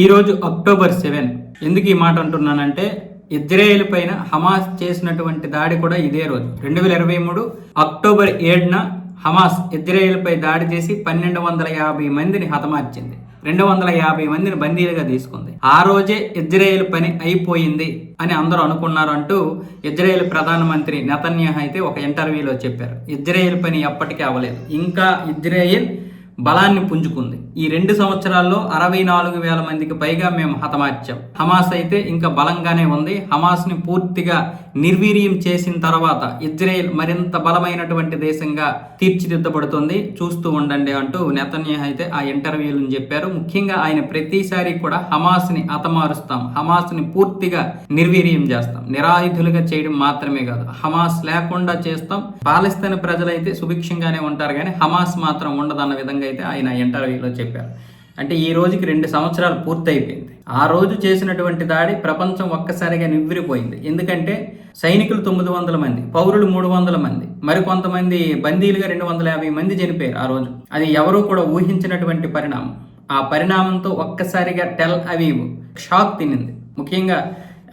ఈరోజు October seven. ఎందుకు ఈ మాట అంటున్నానంటే ఇజ్రాయేల్ పైన హమాస్ చేసినటువంటి దాడి కూడా ఇదే రోజు. రెండు వేల ఇరవై మూడు అక్టోబర్ ఏడున హమాస్ ఇజ్రాయేల్ పై దాడి చేసి పన్నెండు వందల యాభై మందిని హతమార్చింది. రెండు వందల యాభై మందిని బందీలుగా తీసుకుంది. ఆ రోజే ఇజ్రాయేల్ పని అయిపోయింది అని అందరూ అనుకున్నారు అంటూ ఇజ్రాయేల్ ప్రధానమంత్రి నెతన్యాహ్ అయితే ఒక ఇంటర్వ్యూలో చెప్పారు. ఇజ్రాయేల్ పని ఎప్పటికీ అవ్వలేదు. ఇంకా ఇజ్రాయేల్ బలాన్ని పుంజుకుంది. ఈ రెండు సంవత్సరాల్లో అరవై నాలుగు వేల మందికి పైగా మేము హతమార్చాం. హమాస్ అయితే ఇంకా బలంగానే ఉంది. హమాస్ని పూర్తిగా నిర్వీర్యం చేసిన తర్వాత ఇజ్రాయెల్ మరింత బలమైనటువంటి దేశంగా తీర్చిదిద్దబడుతుంది. చూస్తూ ఉండండి అంటూ నెతన్యాహ్ అయితే ఆ ఇంటర్వ్యూలను చెప్పారు. ముఖ్యంగా ఆయన ప్రతిసారి కూడా హమాస్ని హతమారుస్తాం. హమాస్ని పూర్తిగా నిర్వీర్యం చేస్తాం. నిరాయుధులుగా చేయడం మాత్రమే కాదు. హమాస్ లేకుండా చేస్తాం. పాలస్తీన్ ప్రజలైతే సుభిక్షంగానే ఉంటారు కానీ హమాస్ మాత్రం ఉండదన్న విధంగా అయితే ఆయన ఇంటర్వ్యూలో చెప్పారు. అంటే ఈ రోజుకి రెండు సంవత్సరాలు పూర్తయిపోయింది. ఆ రోజు చేసినటువంటి దాడి ప్రపంచం ఒక్కసారిగా నివ్విరిపోయింది. ఎందుకంటే సైనికులు తొమ్మిది వందల మంది పౌరులు మూడు వందల మంది మరికొంతమంది బందీలుగా రెండు వందల యాభై మంది చనిపోయారు ఆ రోజు. అది ఎవరూ కూడా ఊహించినటువంటి పరిణామం. ఆ పరిణామంతో ఒక్కసారిగా టెల్ అవీవ్ షాక్ తినింది. ముఖ్యంగా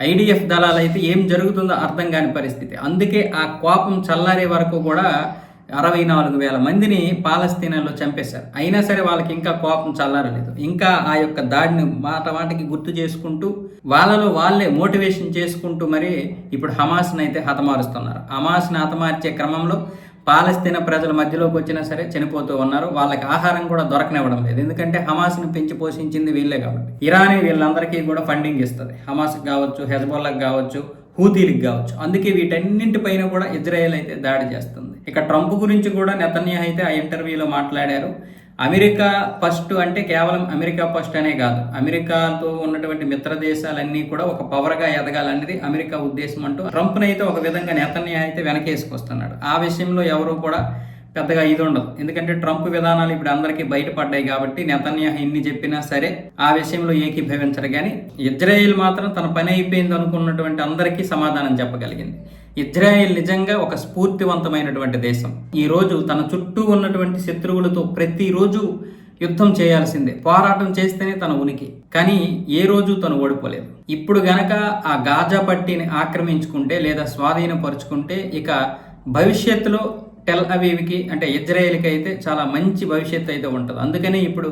ఐడిఎఫ్ దళాలు అయితే ఏం జరుగుతుందో అర్థం కాని పరిస్థితి. అందుకే ఆ కోపం చల్లారే వరకు కూడా అరవై నాలుగు వేల మందిని పాలస్తీనాలో చంపేశారు. అయినా సరే వాళ్ళకి ఇంకా కోపం చల్లారలేదు. ఇంకా ఆ యొక్క దాడిని మాట మాటకి గుర్తు చేసుకుంటూ వాళ్ళలో వాళ్ళే మోటివేషన్ చేసుకుంటూ మరి ఇప్పుడు హమాస్ని అయితే హతమారుస్తున్నారు. హమాస్ని హతమార్చే క్రమంలో పాలస్తీనా ప్రజల మధ్యలోకి వచ్చినా సరే చనిపోతూ ఉన్నారు. వాళ్ళకి ఆహారం కూడా దొరకనివ్వడం లేదు. ఎందుకంటే హమాస్ని పెంచి పోషించింది వీళ్ళే కాబట్టి. ఇరానే వీళ్ళందరికీ కూడా ఫండింగ్ ఇస్తుంది. హమాస్కి కావచ్చు హెజ్బోల్లకు కావచ్చు హూతీలకు కావచ్చు. అందుకే వీటన్నింటిపైన కూడా ఇజ్రాయెల్ అయితే దాడి చేస్తుంది. ఇక ట్రంప్ గురించి కూడా నెతన్యా అయితే ఆ ఇంటర్వ్యూలో మాట్లాడారు. అమెరికా ఫస్ట్ అంటే కేవలం అమెరికా ఫస్ట్ అనే కాదు. అమెరికాతో ఉన్నటువంటి మిత్ర దేశాలన్నీ కూడా ఒక పవర్గా ఎదగాలనేది అమెరికా ఉద్దేశం అంటూ ట్రంప్ని అయితే ఒక విధంగా నెతన్యాహ్ అయితే వెనకేసుకొస్తున్నాడు. ఆ విషయంలో ఎవరు కూడా పెద్దగా ఇది ఉండదు. ఎందుకంటే ట్రంప్ విధానాలు ఇప్పుడు అందరికీ బయటపడ్డాయి కాబట్టి నెతన్యా ఎన్ని చెప్పినా సరే ఆ విషయంలో ఏకీభవించరు. కానీ ఇజ్రాయెల్ మాత్రం తన పని అయిపోయింది అనుకున్నటువంటి అందరికీ సమాధానం చెప్పగలిగింది. ఇజ్రాయెల్ నిజంగా ఒక స్ఫూర్తివంతమైనటువంటి దేశం. ఈ రోజు తన చుట్టూ ఉన్నటువంటి శత్రువులతో ప్రతిరోజు యుద్ధం చేయాల్సిందే. పోరాటం చేస్తేనే తన ఉనికి. కానీ ఏ రోజు తను ఓడిపోలేదు. ఇప్పుడు గనక ఆ గాజా పట్టిని ఆక్రమించుకుంటే లేదా స్వాధీనపరుచుకుంటే ఇక భవిష్యత్తులో టెల్ అవీవ్కి అంటే ఇజ్రాయెల్కి అయితే చాలా మంచి భవిష్యత్తు అయితే ఉంటుంది. అందుకనే ఇప్పుడు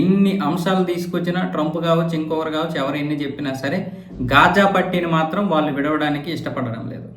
ఎన్ని అంశాలు తీసుకొచ్చినా ట్రంప్ కావచ్చు ఇంకొకరు కావచ్చు ఎవరు ఎన్ని చెప్పినా సరే గాజా పట్టిని మాత్రం వాళ్ళు విడవడానికి ఇష్టపడడం లేదు.